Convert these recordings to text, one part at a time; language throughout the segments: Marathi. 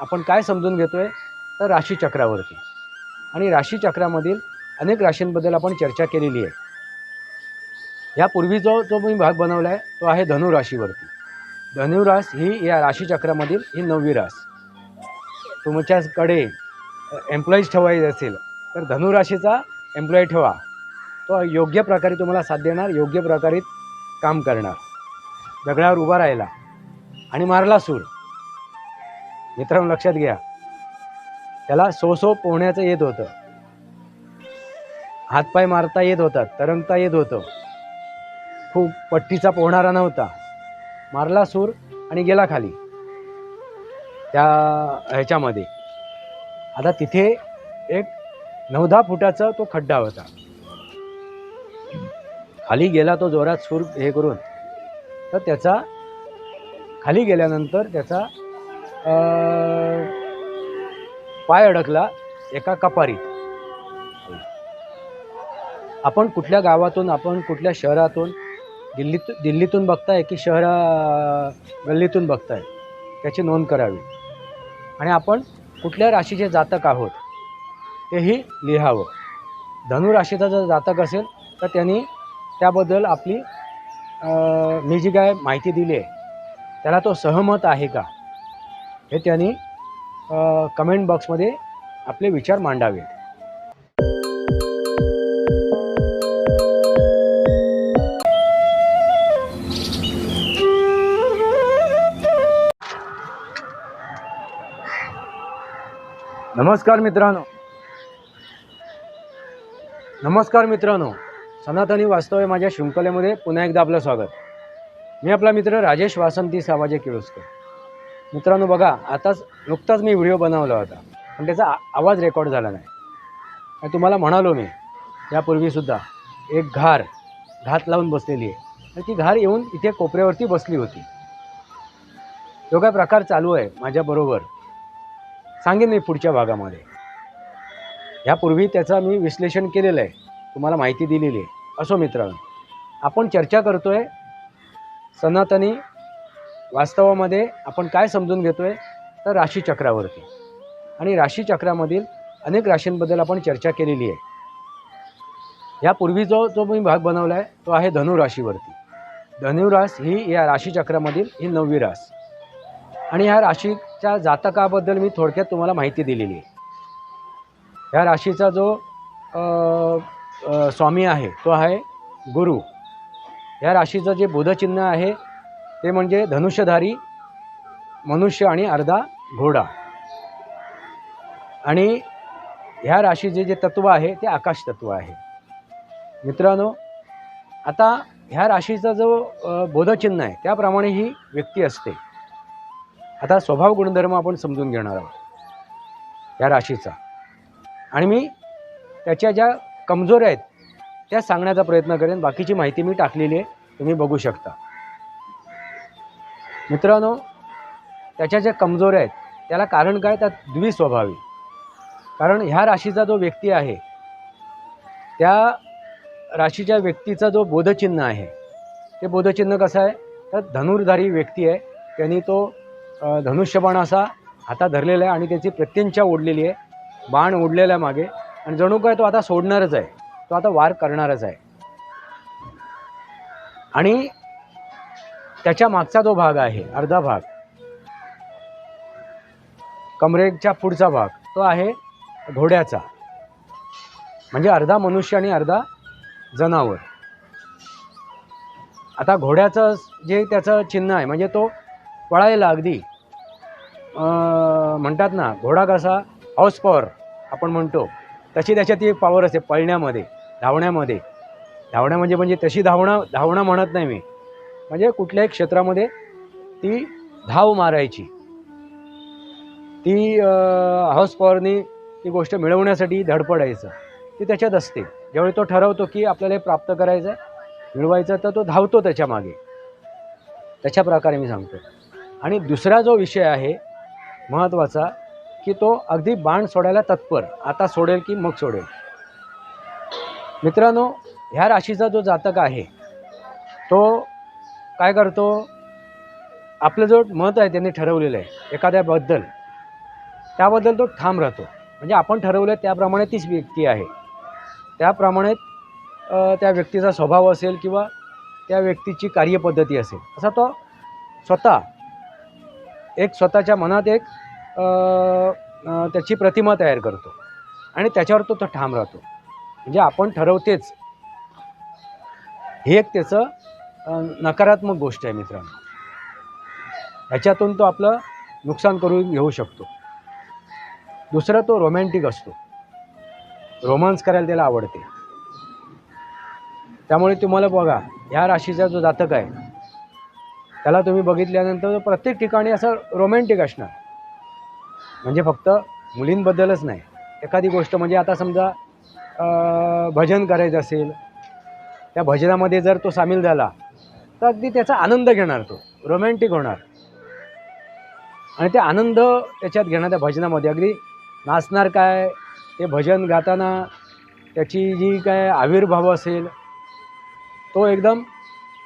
आपण काय समजून घेतो आहे तर राशीचक्रावरती. आणि राशीचक्रामधील अनेक राशींबद्दल आपण चर्चा केलेली आहे. यापूर्वी जो जो मी भाग बनवला आहे तो आहे धनुराशीवरती. धनुरास ही या राशीचक्रामधील ही नववी रास. तुमच्याकडे एम्प्लॉईज ठेवायचे असेल तर धनुराशीचा एम्प्लॉई ठेवा. तो योग्य प्रकारे तुम्हाला साथ देणार योग्य प्रकारे काम करणार. दगडावर उभा राहिला आणि मारला सूर. मित्रांनो लक्षात घ्या. त्याला सो सो पोहण्याचं येत होतं. हातपाय मारता येत होता तरंगता येत होतं. खूप पट्टीचा पोहणारा नव्हता. मारला सूर आणि गेला खाली. त्या ह्याच्यामध्ये. आता तिथे एक नऊ दहा फुटाचा तो खड्डा होता. खाली गेला तो जोरात सूर हे करून. तर त्याचा खाली गेल्यानंतर त्याचा पाय अडकला एका कपारीत. आपण कुठल्या गावातून आपण कुठल्या शहरातून दिल्लीत दिल्लीतून बघताय की शहरा गल्लीतून बघताय? त्याची नोंद करावी. आणि आपण कुठल्या राशीचे जातक आहोत तेही लिहावं. धनुराशीचा जर जातक असेल तर त्यांनी त्याबद्दल आपली मी जी काय माहिती दिली आहे त्याला तो सहमत आहे का? हे त्यांनी कमेंट बॉक्समध्ये आपले विचार मांडावेत नमस्कार मित्रांनो. नमस्कार मित्रांनो. सनातनी वास्तव माझ्या शृंखलेमध्ये पुन्हा एकदा आपलं स्वागत. मी आपला मित्र राजेश वासंती सामाजिक किळुसकर मित्रांनो बघा आताच नुकताच मी व्हिडिओ बनवला होता पण त्याचा आवाज रेकॉर्ड झाला नाही. आणि तुम्हाला म्हणालो मी यापूर्वीसुद्धा एक घार घात लावून बसलेली आहे. आणि ती घार येऊन इथे कोपऱ्यावरती बसली होती. जो काय प्रकार चालू आहे माझ्याबरोबर सांगेन मी पुढच्या भागामध्ये. यापूर्वी त्याचा मी विश्लेषण केलेलं आहे तुम्हाला माहिती दिलेली आहे. असो मित्रांनो आपण चर्चा करतो आहे सनातनी वास्तवामध्ये आपण काय समजून घेतो आहे तर राशीचक्रावरती आणि राशीचक्रामधील अनेक राशींबद्दल आपण चर्चा केलेली आहे. यापूर्वी जो जो मी भाग बनवला आहे तो आहे धनुराशीवरती धनुरास ही या राशीचक्रामधील ही नववी रास. आणि ह्या राशीच्या जातकाबद्दल मी थोडक्यात तुम्हाला माहिती दिलेली आहे. ह्या राशीचा जो स्वामी आहे तो आहे गुरु. या राशीचं जे बुधचिन्ह आहे ते म्हणजे धनुष्यधारी मनुष्य आणि अर्धा घोडा. आणि ह्या राशीचे जे तत्व आहे ते आकाश तत्व आहे. मित्रांनो आता ह्या राशीचा जो बोधचिन्ह आहे त्याप्रमाणे ही व्यक्ती असते. आता स्वभाव गुणधर्म आपण समजून घेणार आहोत या राशीचा. आणि मी त्याच्या ज्या कमजोऱ्या आहेत त्या सांगण्याचा प्रयत्न करेन. बाकीची माहिती मी टाकलेली आहे तुम्ही बघू शकता. मित्रांनो त्याच्या ज्या कमजोऱ्या आहेत त्याला कारण काय? त्यात द्विस्वभावी. कारण ह्या राशीचा जो व्यक्ती आहे त्या राशीच्या व्यक्तीचा जो बोधचिन्ह आहे ते बोधचिन्ह कसं आहे? तर धनुर्धारी व्यक्ती आहे. त्यांनी तो धनुष्यबाण असा हातात धरलेला आहे आणि त्याची प्रत्यंचा ओढलेली आहे. बाण ओढलेला आहे मागे. आणि जणू काय तो आता सोडणारच आहे. तो आता वार करणारच आहे. आणि त्याच्या मागचा जो भाग आहे अर्धा भाग कमरेच्या पुढचा भाग तो आहे घोड्याचा. म्हणजे अर्धा मनुष्य आणि अर्धा जनावर. आता घोड्याचं जे त्याचं चिन्ह आहे म्हणजे तो पळायला अगदी म्हणतात ना घोडा कसा हाऊस पॉवर आपण म्हणतो. तशी त्याच्यात ती पॉवर असते पळण्यामध्ये धावण्यामध्ये. धावण्या म्हणजे म्हणजे तशी धावणं धावणं म्हणत नाही मी. म्हणजे कुठल्याही क्षेत्रामध्ये ती धाव मारायची. ती हाऊस पॉवरनी ती गोष्ट मिळवण्यासाठी धडपडायचं. ती त्याच्यात असते. ज्यावेळी तो ठरवतो की आपल्याला हे प्राप्त करायचं आहे मिळवायचं तर तो धावतो त्याच्यामागे त्याच्या प्रकारे मी सांगतो आणि दुसरा जो विषय आहे महत्त्वाचा की तो अगदी बाण सोडायला तत्पर. आता सोडेल की मग सोडेल. मित्रांनो ह्या राशीचा जो जातक आहे तो काय करतो? आपलं जो मत आहे त्यांनी ठरवलेलं आहे एखाद्याबद्दल. त्याबद्दल तो ठाम राहतो. म्हणजे आपण ठरवलं आहे त्याप्रमाणे तीच व्यक्ती आहे. त्याप्रमाणे त्या व्यक्तीचा स्वभाव असेल किंवा त्या व्यक्तीची कार्यपद्धती असेल. असा तो स्वतः एक स्वतःच्या मनात एक त्याची प्रतिमा तयार करतो. आणि त्याच्यावर तो तो ठाम राहतो. म्हणजे आपण ठरवतेच. हे एक त्याचं नकारात्मक गोष्ट आहे मित्रांनो. ह्याच्यातून तो आपलं नुकसान करून घेऊ शकतो. दुसरा तो रोमॅन्टिक असतो. रोमांस करायला त्याला आवडते. त्यामुळे तुम्हाला बघा ह्या राशीचा जो जातक आहे त्याला तुम्ही बघितल्यानंतर तो प्रत्येक ठिकाणी असं रोमॅन्टिक असणार. म्हणजे फक्त मुलींबद्दलच नाही. एखादी गोष्ट म्हणजे आता समजा भजन करायचं असेल त्या भजनामध्ये जर तो सामील झाला तर अगदी त्याचा आनंद घेणार तो. रोमॅन्टिक होणार. आणि ते आनंद त्याच्यात घेणार त्या भजनामध्ये. अगदी नाचणार काय ते भजन गाताना त्याची जी काय आविर्भाव असेल तो एकदम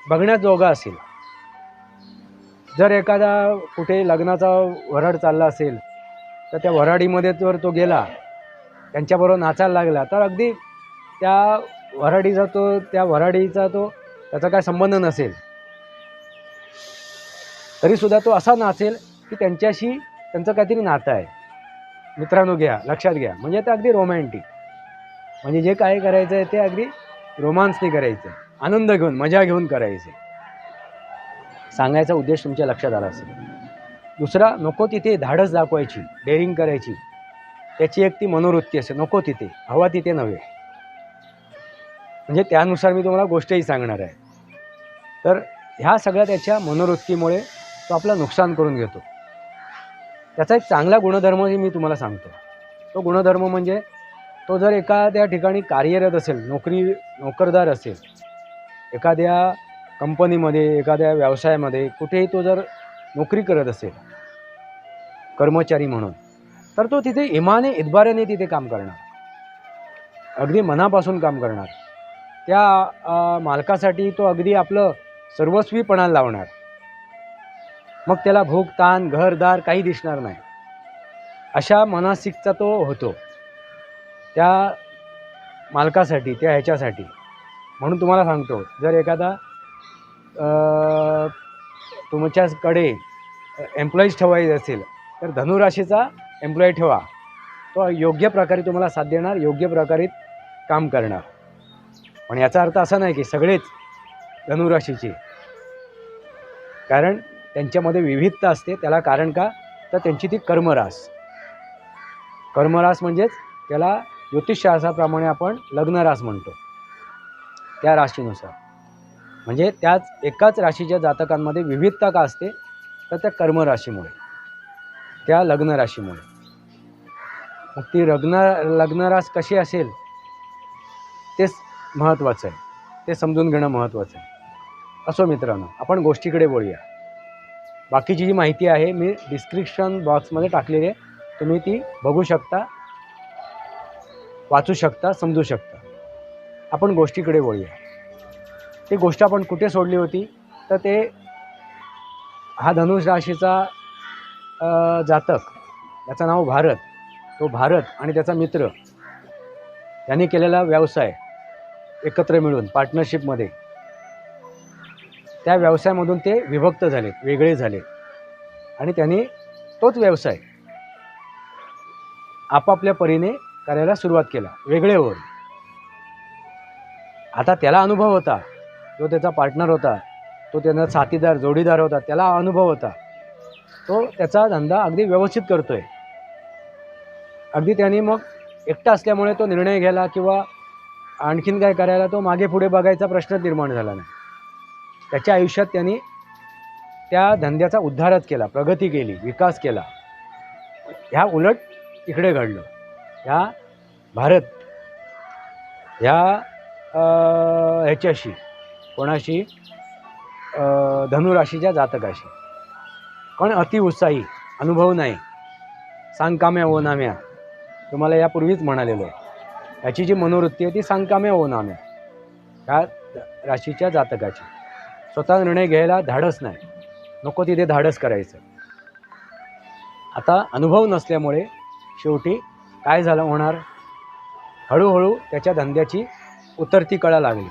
बघण्याजोगा असेल. जर एखादा कुठे लग्नाचा वऱ्हाड चालला असेल तर त्या वऱ्हाडीमध्ये जर तो गेला त्यांच्याबरोबर नाचायला लागला तर अगदी त्या वऱ्हाडीचा तो त्या वऱ्हाडीचा तो त्याचा काय संबंध नसेल. तरीसुद्धा तो असा नाचेल की त्यांच्याशी त्यांचं काहीतरी नातं आहे. मित्रांनो घ्या लक्षात घ्या. म्हणजे ते अगदी रोमॅन्टिक म्हणजे जे काय करायचं आहे ते अगदी रोमांसने करायचं. आनंद घेऊन मजा घेऊन करायचे. सांगायचा उद्देश तुमच्या लक्षात आला असेल. दुसरा नको तिथे धाडस दाखवायची डेअरिंग करायची. त्याची एक ती मनोवृत्ती असेल. नको तिथे हवा तिथे नव्हे. म्हणजे त्यानुसार मी तुम्हाला गोष्टही सांगणार आहे. तर ह्या सगळ्या त्याच्या मनोवृत्तीमुळे तो आपलं नुकसान करून घेतो. त्याचा एक चांगला गुणधर्मही मी तुम्हाला सांगतो तो गुणधर्म म्हणजे तो जर एखाद्या ठिकाणी कार्यरत असेल नोकरी नोकरदार असेल एखाद्या कंपनीमध्ये एखाद्या व्यवसायामध्ये कुठेही तो जर नोकरी करत असेल कर्मचारी म्हणून तर तो तिथे इमाने इतबाऱ्याने तिथे काम करणार. अगदी मनापासून काम करणार. त्या मालकासाठी तो अगदी आपलं सर्वस्वीपणा लावणार. मग त्याला भूक ताण घरदार काही दिसणार नाही. अशा मानसिकचा तो होतो. त्या मालकासाठी त्या ह्याच्यासाठी. म्हणून तुम्हाला सांगतो जर एखादा तुमच्याकडे एम्प्लॉईज ठेवायचे असेल तर धनुराशीचा एम्प्लॉई ठेवा. तो योग्य प्रकारे तुम्हाला साथ देणार योग्य प्रकारे काम करणार. पण याचा अर्थ असा नाही की सगळेच धनुराशीची. कारण त्यांच्यामध्ये विविधता असते. त्याला कारण का? तर त्यांची ती कर्मरास. कर्मरास म्हणजेच त्याला ज्योतिषशास्त्राप्रमाणे आपण लग्नरास म्हणतो. त्या राशीनुसार. म्हणजे त्याच एकाच राशीच्या जातकांमध्ये विविधता का असते? तर त्या कर्मराशीमुळे. त्या लग्नराशीमुळे. मग ती लग्न लग्नरास कशी असेल? तेच महत्त्वाचं आहे. ते समजून घेणं महत्त्वाचं आहे. असो मित्रांनो आपण गोष्टीकडे बोलूया बाकीची जी माहिती आहे मी डिस्क्रिप्शन बॉक्समध्ये टाकलेली आहे. तुम्ही ती बघू शकता वाचू शकता समजू शकता. आपण गोष्टीकडे बोलूया ती गोष्ट आपण कुठे सोडली होती? तर ते हा धनुष राशीचा जातक त्याचं नाव भारत. तो भारत आणि त्याचा मित्र यांनी केलेला व्यवसाय. एकत्र मिळून पार्टनरशिपमध्ये त्या व्यवसायामधून ते विभक्त झालेत वेगळे झाले आणि त्यांनी तोच व्यवसाय आपापल्या परीने करायला सुरुवात केला वेगळे होऊन आता त्याला अनुभव होता. जो त्याचा पार्टनर होता तो त्यांना साथीदार जोडीदार होता त्याला अनुभव होता. तो त्याचा धंदा अगदी व्यवस्थित करतोय. अगदी त्यांनी मग एकटा असल्यामुळे तो निर्णय घ्यायला किंवा आणखीन काय करायला तो मागे पुढे बघायचा प्रश्न निर्माण झाला नाही. त्याच्या आयुष्यात त्यांनी त्या धंद्याचा उद्धारच केला प्रगती केली विकास केला. ह्या उलट इकडे घडलं. ह्या भारत ह्या ह्याच्याशी कोणाशी धनुराशीच्या जातकाशी. पण अतिउत्साही अनुभव नाही. सांगकाम्या ओनाम्या तुम्हाला यापूर्वीच म्हणालेलो आहे. याची जी मनोवृत्ती आहे ती सांगकाम्या ओनाम्या ह्या राशीच्या जातकाची. स्वतः निर्णय घ्यायला धाडस नाही. नको तिथे धाडस करायचं. आता अनुभव नसल्यामुळे शेवटी काय झालं होणार? हळूहळू त्याच्या धंद्याची उतरती कळा लागली.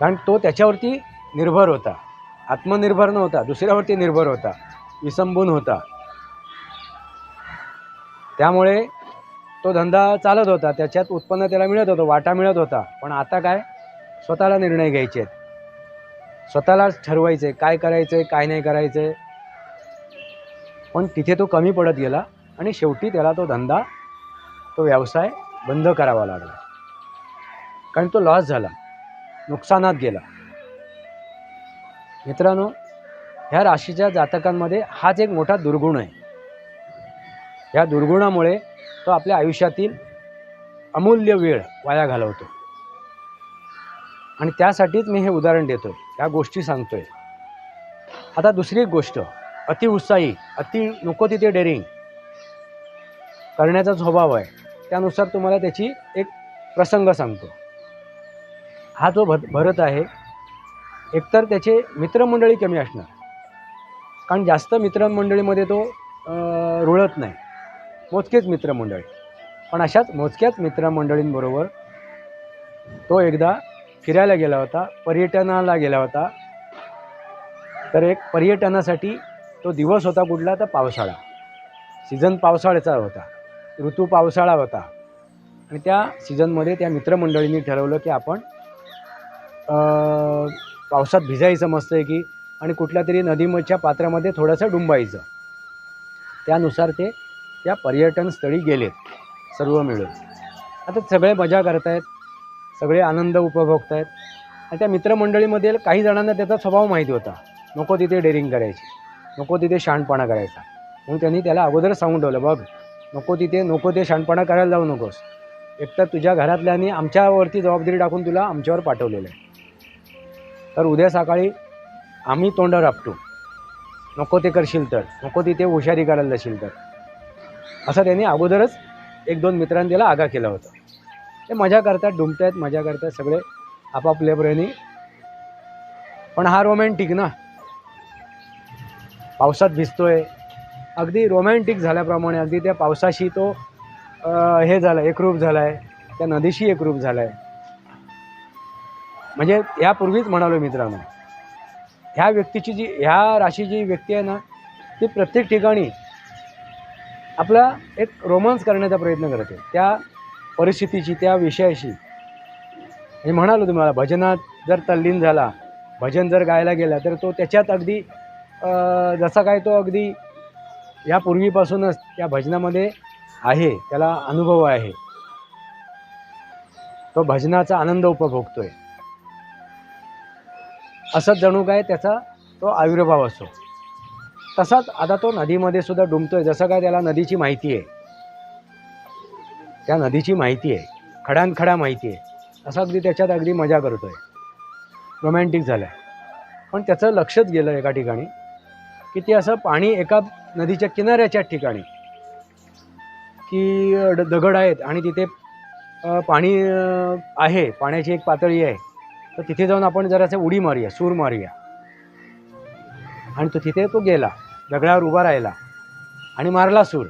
कारण तो त्याच्यावरती निर्भर होता. आत्मनिर्भर नव्हता. दुसऱ्यावरती निर्भर होता. विसंबून होता. त्यामुळे तो धंदा चालत होता त्याच्यात उत्पन्न त्याला मिळत होतं वाटा मिळत होता. पण आता काय? स्वतःला निर्णय घ्यायचे आहेत. स्वतःलाच ठरवायचे काय करायचं आहे काय नाही करायचं आहे पण तिथे तो कमी पडत गेला आणि शेवटी त्याला तो धंदा तो व्यवसाय बंद करावा लागला. कारण तो लॉस झाला नुकसानात गेला. मित्रांनो ह्या राशीच्या जातकांमध्ये हाच एक मोठा दुर्गुण आहे. ह्या दुर्गुणामुळे तो आपल्या आयुष्यातील अमूल्य वेळ वाया घालवतो. आणि त्यासाठीच मी हे उदाहरण देतो या गोष्टी सांगतोय. आता दुसरी एक गोष्ट. अति उत्साही अति नको तिथे डेअरिंग करण्याचा स्वभाव आहे. त्यानुसार तुम्हाला त्याची एक प्रसंग सांगतो. हा जो भर भरत आहे एकतर त्याचे मित्रमंडळी कमी असणार. कारण जास्त मित्रमंडळीमध्ये तो रुळत नाही. मोजकेच मित्रमंडळी. पण अशाच मोजक्याच मित्रमंडळींबरोबर तो एकदा फिरायला गेला होता पर्यटनाला गेला होता. तर एक पर्यटनासाठी तो दिवस होता कुठला? तर पावसाळा. सीझन पावसाळ्याचा होता. ऋतू पावसाळा होता. आणि त्या सीझनमध्ये त्या मित्रमंडळींनी ठरवलं की आपण पावसात भिजायचं मस्त आहे की आणि कुठल्या तरी नदीमच्या पात्रामध्ये थोडंसं डुंबायचं. त्यानुसार ते त्या पर्यटन स्थळी गेलेत सर्व मिळून. आता सगळे मजा करतायत सगळे आनंद उपभोगत आहेत आणि त्या मित्रमंडळीमध्ये काही जणांना त्याचा स्वभाव माहिती होता. नको तिथे डेअरिंग करायची नको तिथे शहाणपणा करायचा. म्हणून त्यांनी त्याला अगोदर सांगून ठेवलं बघ नको तिथे नको ते शहाणपणा करायला जाऊ नकोस. एकतर तुझ्या घरातल्यानी आमच्यावरती जबाबदारी टाकून तुला आमच्यावर पाठवलेलं आहे. तर उद्या सकाळी आम्ही तोंडावर आपटू नको ते करशील तर नको तिथे हुशारी करायला जाशील तर. असं त्यांनी अगोदरच एक दोन मित्रांनी त्याला आगा केला होता. ते मजा करतात डुंबतायत मजा करतात सगळे आपापल्या पण हा रोमॅन्टिक ना. पावसात भिजतोय. अगदी रोमॅन्टिक झाल्याप्रमाणे अगदी त्या पावसाशी तो हे झाला एकरूप झाला आहे त्या नदीशी एकरूप झाला आहे म्हणजे यापूर्वीच म्हणालो मित्रांनो ह्या व्यक्तीची जी ह्या राशीची व्यक्ती आहे ना ती प्रत्येक ठिकाणी आपला एक रोमांस करण्याचा प्रयत्न करते त्या परिस्थितीची त्या विषयाशी. मी म्हणालो तुम्हाला भजनात जर तल्लीन झाला भजन जर गायला गेला तर तो त्याच्यात अगदी जसा काय तो अगदी यापूर्वीपासूनच त्या भजनामध्ये आहे त्याला अनुभव आहे. तो भजनाचा आनंद उपभोगतोय. असंच जणू काय त्याचा तो आविर्भाव असतो तसाच आता तो नदीमध्ये सुद्धा डुंबतोय जसं काय त्याला नदीची माहिती आहे. त्या नदीची माहिती आहे खडानखडा माहिती आहे. असं अगदी त्याच्यात अगदी मजा करतोय. रोमॅन्टिक झालं आहे पण त्याचं लक्षच गेलं एका ठिकाणी की ते असं पाणी एका नदीच्या किनाऱ्याच्या ठिकाणी की दगड आहेत आणि तिथे पाणी आहे पाण्याची एक पातळी आहे. तर तिथे जाऊन आपण जरासं उडी मारूया सूर मारूया. आणि तो तिथे तो गेला. दगडावर उभा राहिला आणि मारला सूर.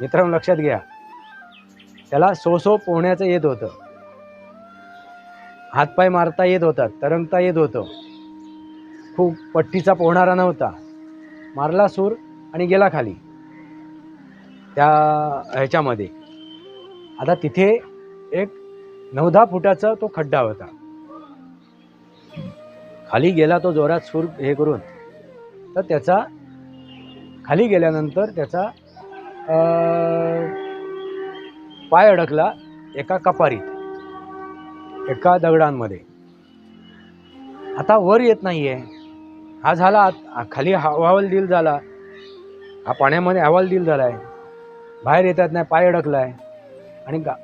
मित्रांनो लक्षात घ्या. त्याला सो सो पोहण्याचं येत होतं. हातपाय मारता येत होतात तरंगता येत होतं. खूप पट्टीचा पोहणारा नव्हता. मारला सूर आणि गेला खाली. त्या ह्याच्यामध्ये. आता तिथे एक नऊ दहा फुटाचा तो खड्डा होता. खाली गेला तो जोरात सूर हे करून. तर त्याचा खाली गेल्यानंतर त्याचा पाय अडकला एका कपारीत एका दगडांमध्ये. आता वर येत नाही आहे हा झाला आत- खाली हवालदिल झाला. हा पाण्यामध्ये हवालदिल झाला आहे बाहेर येतात नाही पाय अडकला आहे आणि गा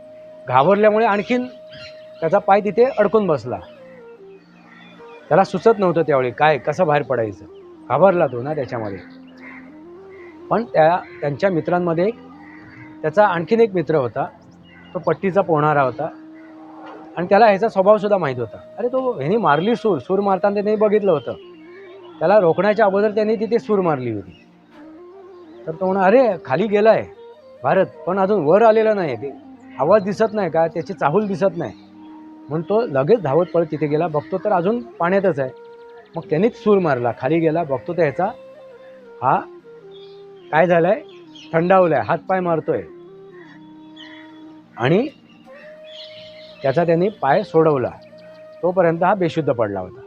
घाबरल्यामुळे आणखीन त्याचा पाय तिथे अडकून बसला. त्याला सुचत नव्हतं त्यावेळी काय कसं बाहेर पडायचं. घाबरला तो ना त्याच्यामध्ये. पण त्या त्यांच्या मित्रांमध्ये त्याचा आणखीन एक मित्र होता. तो पट्टीचा पोहणारा होता. आणि त्याला ह्याचा स्वभावसुद्धा माहीत होता. अरे तो ह्याने मारली सूर सूर मारताना त्यांनी बघितलं होतं. त्याला रोखण्याच्या अगोदर त्यांनी तिथे सूर मारली होती. तर तो म्हणा अरे खाली गेला आहे भारत पण अजून वर आलेला नाही ते आवाज दिसत नाही का? त्याची चाहूल दिसत नाही. म्हणून तो लगेच धावत पळत तिथे गेला. बघतो तर अजून पाण्यातच आहे. मग त्यानेच सूर मारला. खाली गेला बघतो तर ह्याचा. हा काय झालाय? थंडावलाय हातपाय मारतोय. आणि त्याचा त्यांनी पाय सोडवला. तोपर्यंत हा बेशुद्ध पडला होता.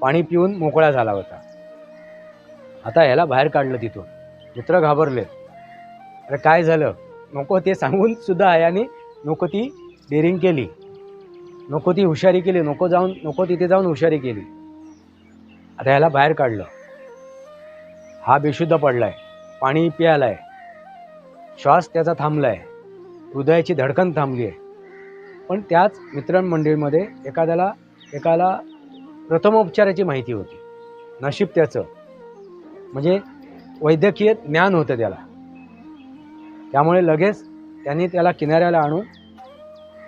पाणी पिऊन मोकळा झाला होता. आता ह्याला बाहेर काढलं तिथून. मित्र घाबरले अरे काय झालं? नको ते सांगून सुद्धा आयाने नको ती डेरिंग केली. नको ती हुशारी केली. नको जाऊन नको तिथे जाऊन हुशारी केली. आता ह्याला बाहेर काढलं. हा बेशुद्ध पडलाय. पाणी प्यायलाय श्वास त्याचा थांबलाय. हृदयाची धडकन थांबली आहे पण त्याच मित्रमंडळीमध्ये एखाद्याला एकाला प्रथमोपचाराची माहिती होती. नशीब त्याचं. म्हणजे वैद्यकीय ज्ञान होतं त्याला. त्यामुळे लगेच त्यांनी त्याला किनाऱ्याला आणून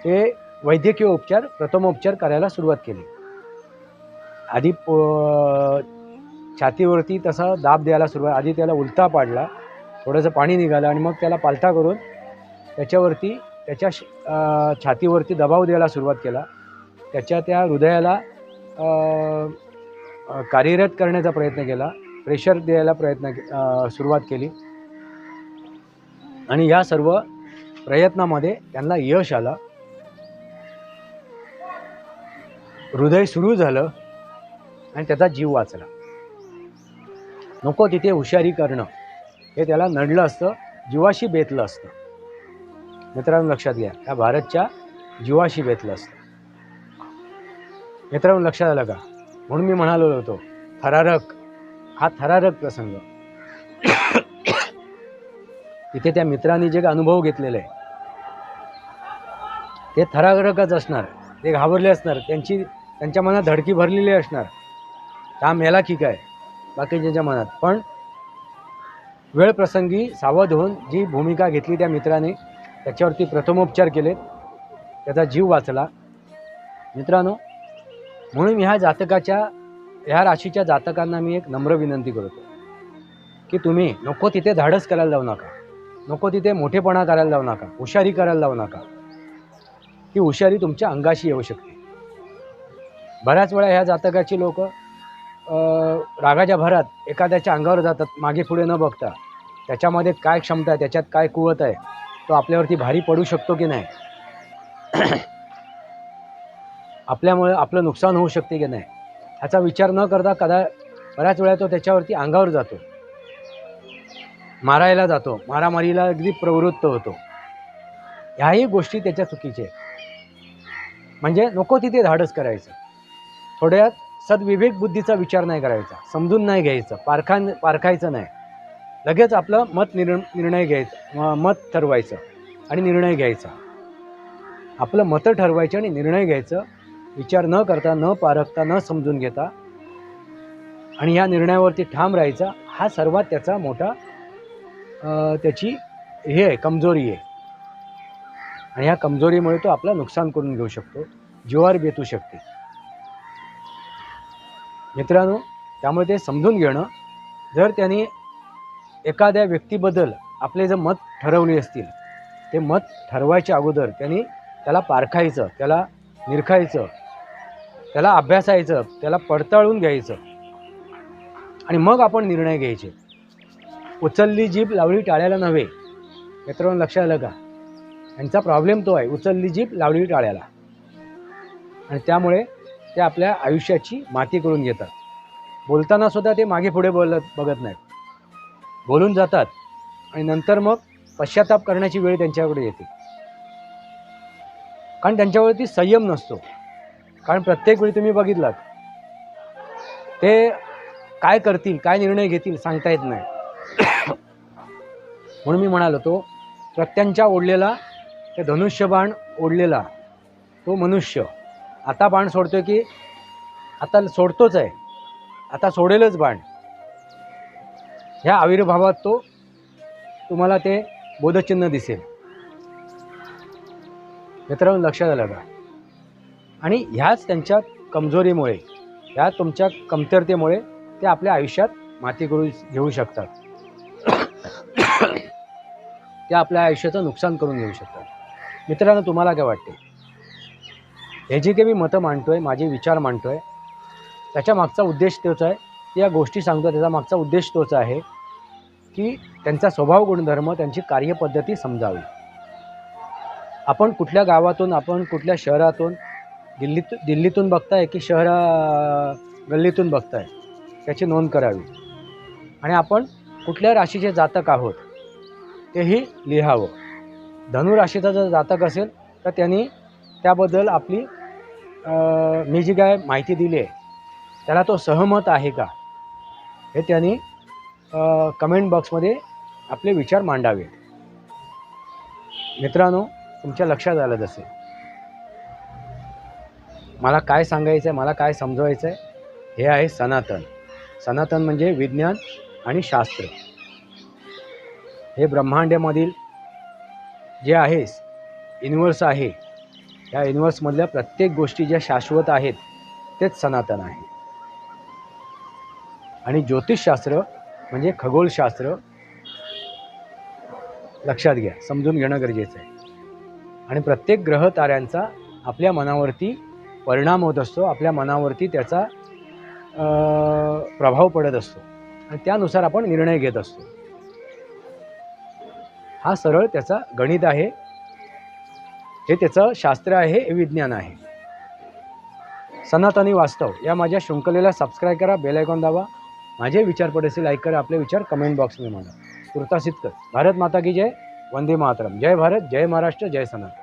ते वैद्यकीय उपचार प्रथमोपचार करायला सुरुवात केली. आधी प- छातीवरती तसा दाब द्यायला सुरुवात आधी त्याला उलटा पाडला थोडंसं पाणी निघालं आणि मग त्याला पालथा करून त्याच्यावरती त्याच्या श- छातीवरती दबाव द्यायला सुरुवात केला. त्याच्या त्या हृदयाला कार्यरत करण्याचा प्रयत्न केला प्रेशर द्यायला प्रयत्न के- सुरुवात केली. आणि या सर्व प्रयत्नामध्ये त्यांना यश आलं. हृदय सुरू झालं. आणि त्याचा जीव वाचला. नको तिथे हुशारी करणं. हे त्याला नडलं असतं जीवाशी बेतलं असतं. मित्रांनो लक्षात घ्या या भारतच्या जीवाशी बेतलं असतं. मित्रांनो लक्षात आलं का? म्हणून मी म्हणालो होतो थरारक हा थरारक प्रसंग. तिथे त्या मित्रांनी जे अनुभव घेतलेले आहे ते थरारकच असणार ते घाबरले असणार त्यांची त्यांच्या मनात धडकी भरलेली असणार. काम मेला की काय बाकीच्या मनात पण वेळ प्रसंगी सावध होऊन जी भूमिका घेतली त्या मित्राने त्याच्यावरती प्रथमोपचार केले त्याचा जीव वाचला. मित्रांनो म्हणून ह्या जातकाच्या ह्या राशीच्या जातकांना मी एक नम्र विनंती करतो की तुम्ही नको तिथे धाडस करायला जाऊ नका. नको तिथे मोठेपणा करायला जाऊ नका. हुशारी करायला जाऊ नका. ती हुशारी तुमच्या अंगाशी येऊ शकते. बऱ्याच वेळा ह्या जातकाची लोक रागाच्या भरात एखाद्याच्या अंगावर जातात मागे पुढे न बघता. त्याच्यामध्ये काय क्षमता आहे त्याच्यात काय कुवत आहे तो आपल्यावरती भारी पडू शकतो की नाही? आपल्यामुळे आपलं नुकसान होऊ शकते की नाही? ह्याचा विचार न करता कदा बऱ्याच वेळा तो त्याच्यावरती अंगावर जातो. मारायला जातो. मारामारीला अगदी प्रवृत्त होतो. ह्याही गोष्टी त्याच्या चुकीच्या म्हणजे नको तिथे धाडस करायचं. थोड्यात सद्विवेक बुद्धीचा विचार नाही करायचा समजून नाही घ्यायचं पारखा पारखायचं नाही. लगेच आपलं मत निर् निर्णय घ्यायचं म- मत ठरवायचं आणि निर्णय घ्यायचा. आपलं मतं ठरवायचं आणि निर्णय घ्यायचं विचार न करता न पारखता न समजून घेता आणि ह्या निर्णयावरती ठाम राहायचा हा सर्वात त्याचा मोठा त्याची हे आहे कमजोरी आहे. आणि ह्या कमजोरीमुळे तो आपलं नुकसान करून घेऊ शकतो जीवावर बेतू शकते. मित्रांनो त्यामुळे ते समजून घेणं जर त्यांनी एखाद्या व्यक्तीबद्दल आपले जर मत ठरवली असतील ते मत ठरवायच्या अगोदर त्यांनी त्याला पारखायचं त्याला निरखायचं त्याला अभ्यासायचं त्याला पडताळून घ्यायचं आणि मग आपण निर्णय घ्यायचे. उचलली जीभ लावली टाळ्याला नव्हे. मित्रांनो लक्षात आलं का? यांचा प्रॉब्लेम तो आहे उचलली जीभ लावली टाळ्याला. आणि त्यामुळे ते आपल्या आयुष्याची माती करून घेतात. बोलताना सुद्धा ते मागे पुढे बोलत बघत नाहीत. बोलून जातात आणि नंतर मग पश्चाताप करण्याची वेळ त्यांच्याकडे येते. कारण त्यांच्यावरती संयम नसतो. कारण प्रत्येक वेळी तुम्ही बघितलात ते काय करतील काय निर्णय घेतील सांगता येत नाही. म्हणून मी म्हणालो तो प्रत्यांच्या ओढलेला ते धनुष्यबाण ओढलेला तो मनुष्य. आता बाण सोडतोय की आता सोडतोच आहे. आता सोडेलच बाण. ह्या आविर्भावात तो तुम्हाला ते बोधचिन्ह दिसेल. मित्रांनो लक्षात आलं का आणि ह्याच त्यांच्या कमजोरीमुळे ह्या तुमच्या कमतरतेमुळे ते आपल्या आयुष्यात माती करू घेऊ शकतात. ते आपल्या आयुष्याचं नुकसान करून घेऊ शकतात. मित्रांनो तुम्हाला काय वाटते? हे जे काही मी मतं मांडतो आहे माझे विचार मांडतो आहे त्याच्या मागचा उद्देश तोच आहे. या गोष्टी सांगतो त्याचा मागचा उद्देश तोच आहे की त्यांचा स्वभाव गुणधर्म त्यांची कार्यपद्धती समजावी. आपण कुठल्या गावातून आपण कुठल्या शहरातून दिल्लीत दिल्लीतून बघताय की शहरा गल्लीतून बघताय? त्याची नोंद करावी. आणि आपण कुठल्या राशीचे जातक आहोत तेही लिहावं. धनुराशीचा जर जातक असेल तर त्यांनी त्याबद्दल आपली मी जी काय माहिती दिली आहे त्याला तो सहमत आहे का? हे त्यांनी कमेंट बॉक्समध्ये आपले विचार मांडावे मित्रांनो तुमच्या लक्षात आलं असेल मला काय सांगायचं आहे मला काय समजवायचं आहे हे आहे सनातन. सनातन म्हणजे विज्ञान आणि शास्त्र. हे ब्रह्मांडामधील जे आहे युनिवर्स आहे या युनिवर्समधल्या प्रत्येक गोष्टी ज्या शाश्वत आहेत तेच सनातन आहे. आणि ज्योतिषशास्त्र म्हणजे खगोलशास्त्र लक्षात घ्या समजून घेणं गरजेचं आहे. आणि प्रत्येक ग्रह ताऱ्यांचा आपल्या मनावरती परिणाम होत असतो आपल्या मनावरती त्याचा प्रभाव पडत असतो. आणि त्यानुसार आपण निर्णय घेत असतो. हा सरळ त्याचा गणित आहे. हे त्याचं शास्त्र आहे हे विज्ञान आहे. सनातनी वास्तव या माझ्या शृंखलेला सबस्क्राईब करा बेल आयकॉन दाबा. माझे विचार पडेसे लाईक करा आपले विचार कमेंट बॉक्समध्ये मांडा. तुर्तासित कर. भारत माता की जय वंदे मातरम. जय भारत जय महाराष्ट्र जय सनातन.